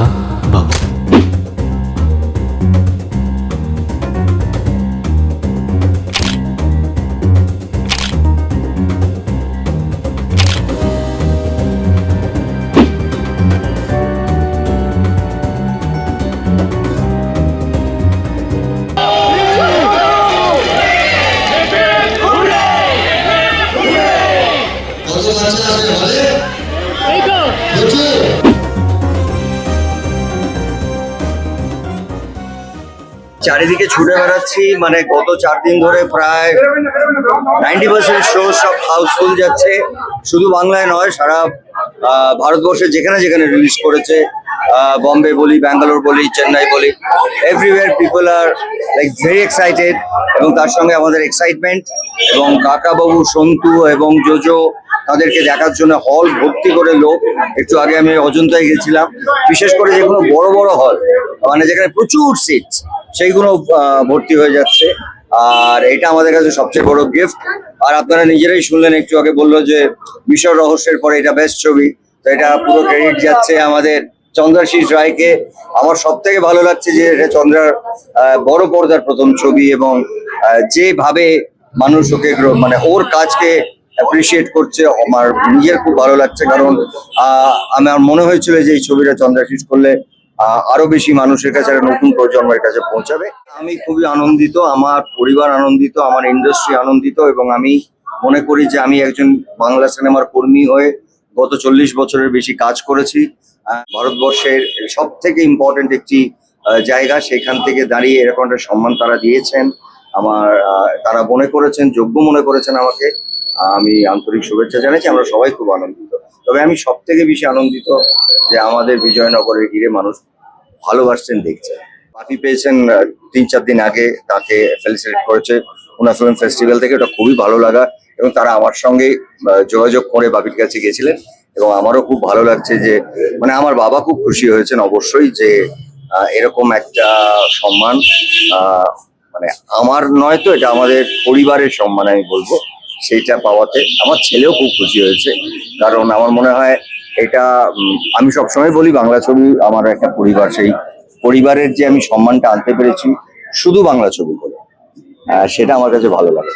啊 চারিদিকে ছুটে বেড়াচ্ছি মানে গত চার দিন ধরে প্রায় নাইনটি পার্সেন্ট শো সব হাউসফুল যাচ্ছে। শুধু বাংলায় নয়, সারা ভারতবর্ষে যেখানে যেখানে রিলিজ করেছে বম্বে বলি, ব্যাঙ্গালোর বলি, চেন্নাই বলি everywhere people are like very excited এবং তার সঙ্গে আমাদের এক্সাইটমেন্ট এবং কাকাবাবু, সন্তু এবং জোজো তাদেরকে দেখার জন্য হল ভর্তি করে লোক। একটু আগে আমি অজন্তায় গেছিলাম। বিশেষ করে যেগুলো বড় বড় হল মানে যেখানে প্রচুর সিট সেইগুলো ভর্তি হয়ে যাচ্ছে। আর এটা আমাদের কাছে সবচেয়ে বড় গিফট আর আপনারা নিজেরাই শুনলেন, একটু আগে বলল যে মিশর রহস্যের পরে এটা বেস্ট ছবি। তো এটা পুরো ক্রেডিট যাচ্ছে আমাদের চন্দ্রাশিস রায়কে। আমার সব থেকে ভালো লাগছে যে এটা চন্দ্রার বড় পর্দার প্রথম ছবি এবং যেভাবে মানুষ ওকে মানে ওর কাজকে অ্যাপ্রিসিয়েট করছে, আমার নিজের খুব ভালো লাগছে। কারণ আমার মনে হয়েছিল যে এই ছবিটা চন্দ্রাশিস করলে আরও বেশি মানুষের কাছে একটা নতুন প্রজন্মের কাছে পৌঁছাবে। আমি খুবই আনন্দিত, আমার পরিবার আনন্দিত, আমার ইন্ডাস্ট্রি আনন্দিত, এবং আমি মনে করি যে আমি একজন বাংলা সিনেমার কর্মী হয়ে গত চল্লিশ বছরের বেশি কাজ করেছি। ভারতবর্ষের সব থেকে ইম্পর্টেন্ট একটি জায়গা, সেখান থেকে দাঁড়িয়ে এরকম একটা সম্মান তারা দিয়েছেন। আমার তারা মনে করেছেন, যোগ্য মনে করেছেন আমাকে। আমি আন্তরিক শুভেচ্ছা জানাচ্ছি, আমরা সবাই খুব আনন্দিত। তবে আমি সব থেকে বেশি আনন্দিত যে আমাদের বিজয়নগরের ঘিরে মানুষ ভালোবাসছেন, দেখছেন। বাপি পেয়েছেন তিন চার দিন আগে তাকে ফেলিসিটেট করেছে পুনা ফিল্ম ফেস্টিভ্যাল থেকে। ওটা খুবই ভালো লাগা এবং তারা আমার সঙ্গে যোগাযোগ করে বাপির কাছে গেছিলেন এবং আমারও খুব ভালো লাগছে যে মানে আমার বাবা খুব খুশি হয়েছেন অবশ্যই যে এরকম একটা সম্মান মানে আমার নয় তো, এটা আমাদের পরিবারের সম্মান আমি বলব, সেইটা পাওয়াতে। আমার ছেলেও খুব খুশি হয়েছে। কারণ আমার মনে হয় এটা আমি সবসময় বলি বাংলা ছবি আমার একটা পরিবার, সেই পরিবারের যে আমি সম্মানটা আনতে পেরেছি শুধু বাংলা ছবি বলে সেটা আমার কাছে ভালো লাগে।